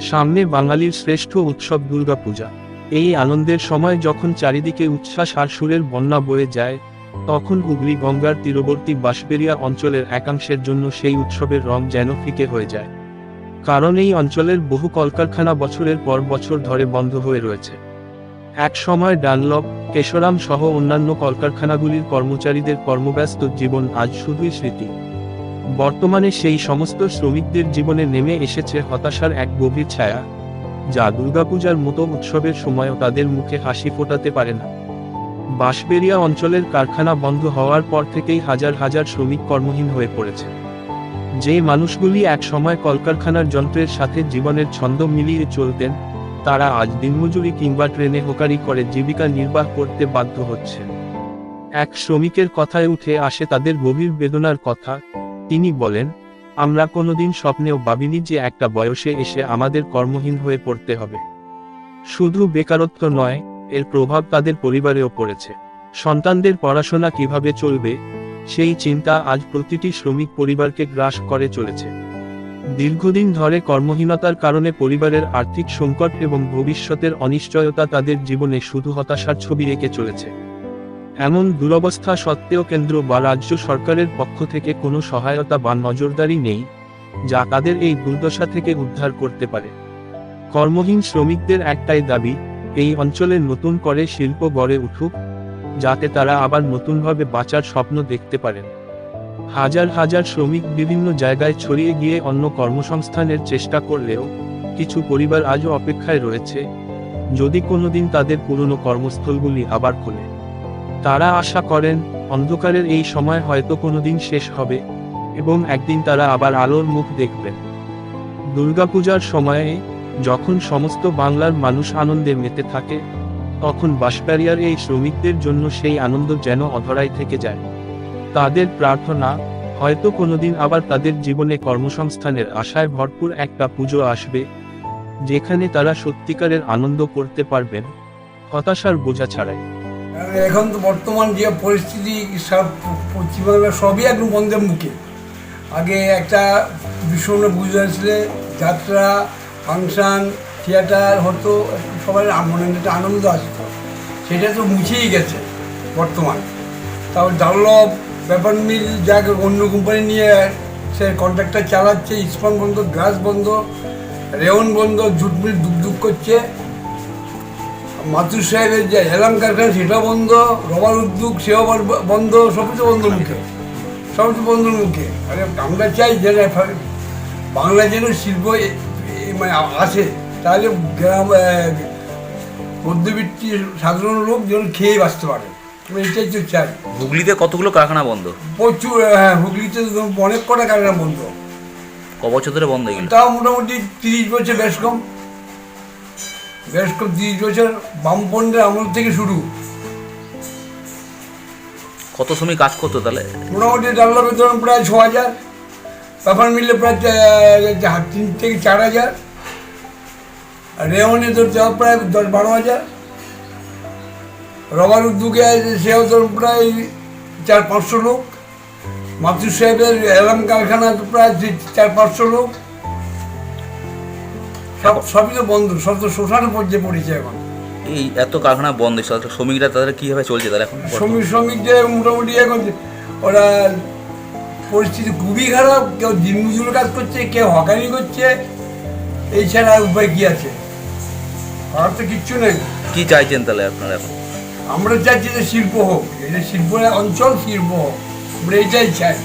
সামনে বাঙালির শ্রেষ্ঠ উৎসব দুর্গাপূজা। এই আনন্দের সময় যখন চারিদিকে উচ্ছ্বাস আর সুরের বন্যা বয়ে যায়, তখন হুগলি গঙ্গার তীরবর্তী বাঁশবেরিয়া অঞ্চলের একাংশের জন্য সেই উৎসবের রং যেন ফিকে হয়ে যায়। কারণ এই অঞ্চলের বহু কলকারখানা বছরের পর বছর ধরে বন্ধ হয়ে রয়েছে। এক সময় ডানলপ, কেশরাম সহ অন্যান্য কলকারখানাগুলির কর্মচারীদের কর্মব্যস্ত জীবন আজ শুধুই স্মৃতি। বর্তমানে সেই সমস্ত শ্রমিকদের জীবনে নেমে এসেছে হতাশার এক গভীর ছায়া, যা দুর্গাপূজার মতো উৎসবের সময়ও তাদের মুখে হাসি ফোটাতে পারে না। বাঁশবেরিয়া অঞ্চলের কারখানা বন্ধ হওয়ার পর থেকেই হাজার হাজার শ্রমিক কর্মহীন হয়ে পড়েছে। যে মানুষগুলি এক সময় কলকারখানার যন্ত্রের সাথে জীবনের ছন্দ মিলিয়ে চলতেন, তারা আজ দিনমজুরি কিংবা ট্রেনে হোকারি করে জীবিকা নির্বাহ করতে বাধ্য হচ্ছে এক শ্রমিকের কথায় উঠে আসে তাদের গভীর বেদনার কথা তিনি বলেন, আমরা কোনোদিন স্বপ্নেও ভাবিনি যে একটা বয়সে এসে আমাদের কর্মহীন হয়ে পড়তে হবে। শুধু বেকারত্ব নয়, এর প্রভাব তাদের পরিবারেও পড়েছে। সন্তানদের পড়াশোনা কীভাবে চলবে, সেই চিন্তা আজ প্রতিটি শ্রমিক পরিবারকে গ্রাস করে চলেছে। দীর্ঘদিন ধরে কর্মহীনতার কারণে পরিবারের আর্থিক সংকট এবং ভবিষ্যতের অনিশ্চয়তা তাদের জীবনে শুধু হতাশার ছবি এঁকে চলেছে। এমন দুরবস্থা সত্ত্বেও কেন্দ্র বা রাজ্য সরকারের পক্ষ থেকে কোনো সহায়তা বা নজরদারি নেই, যা তাদের এই দুর্দশা থেকে উদ্ধার করতে পারে। কর্মহীন শ্রমিকদের একটাই দাবি, এই অঞ্চলে নতুন করে শিল্প গড়ে উঠুক, যাতে তারা আবার নতুনভাবে বাঁচার স্বপ্ন দেখতে পারেন। হাজার হাজার শ্রমিক বিভিন্ন জায়গায় ছড়িয়ে গিয়ে অন্য কর্মসংস্থানের চেষ্টা করলেও, কিছু পরিবার আজও অপেক্ষায় রয়েছে, যদি কোনোদিন তাদের পুরনো কর্মস্থলগুলি আবার খোলে। তারা আশা করেন, অন্ধকারের এই সময় হয়তো কোনোদিন শেষ হবে, এবং একদিন তারা আবার আলোর মুখ দেখবেন দুর্গাপূজার সময়ে, যখন সমস্ত বাংলার মানুষ আনন্দে মেতে থাকে, তখন বাঁশবাড়িয়ার এই শ্রমিকদের জন্য সেই আনন্দ যেন অধরাই থেকে যায়। তাদের প্রার্থনা, হয়তো কোনোদিন আবার তাদের জীবনে কর্মসংস্থানের আশায় ভরপুর একটা পুজো আসবে, যেখানে তারা সত্যিকারের আনন্দ করতে পারবেন, হতাশার বোঝা ছাড়াই। এখন তো বর্তমান যে পরিস্থিতি, সব পশ্চিমবাংলা সবই একদম বন্ধের মুখে। আগে একটা ভীষণ বুঝতে ছিল যাত্রা, ফাংশান, থিয়েটার হতো সবাই মনে একটা আনন্দ আসতো। সেটা তো মুছেই গেছে বর্তমান। তারপর ডানলপ পেপার মিল, যাকে, অন্য কোম্পানি নিয়ে সে কন্ট্রাক্টর চালাচ্ছে ইস্কন বন্ধ, গ্লাস বন্ধ রেওন বন্ধ জুট মিল দুক করছে। মাতুর সাহেবের যে হেলাম কারখানা সেটা বন্ধ রবার উদ্যোগ সেও বন্ধ সব কিছু বন্ধ মুখে। সব কিছু বন্ধর মুখে। আরে আমরা চাই যে বাংলা যেন শিল্প মানে আসে তাহলে গ্রাম মধ্যবিত্ত সাধারণ লোক যেন খেয়ে বাঁচতে পারে। এটাই তো চাই। হুগলিতে কতগুলো কারখানা বন্ধ? প্রচুর হ্যাঁ হুগলিতে অনেক কটা কারখানা বন্ধ। ক বছর ধরে বন্ধ এগুলো? তাও মোটামুটি তিরিশ বছর বেশ কম। বেশ তিরিশ বছর বামপন্ডের আমল থেকে শুরু। কত সময় কাজ করতো তাহলে? মোটামুটি ডাল্লা বেতন প্রায় ছ হাজার পেপার মিলে প্রায় তিন থেকে চার হাজার আর রেওনে তোর যাওয়া প্রায় দশ বারো হাজার রবার উদ্যোগে সেও তোর প্রায় চার পাঁচশো লোক। মাতুর সাহেবের এলাম কারখানা তো প্রায় চার পাঁচশো লোক। সব সবই তো বন্ধ সব তো শোষণে পর্যায়ে পড়েছে এখন। এই এত কারখানা বন্ধ শ্রমিকরা তাদের কীভাবে চলছে তাহলে এখন শ্রমিক শ্রমিকদের মোটামুটি এখন ওরা পরিস্থিতি খুবই খারাপ কেউ দিনমজুর কাজ করছে কেউ হকারি করছে এই ছাড়া উপায় কি আছে? আর তো কিচ্ছু নেই। কি চাইছেন তাহলে আপনারা এখন? আমরা চাইছি যে শিল্প হোক এটা শিল্প অঞ্চল শিল্প হোক আমরা এটাই চাই।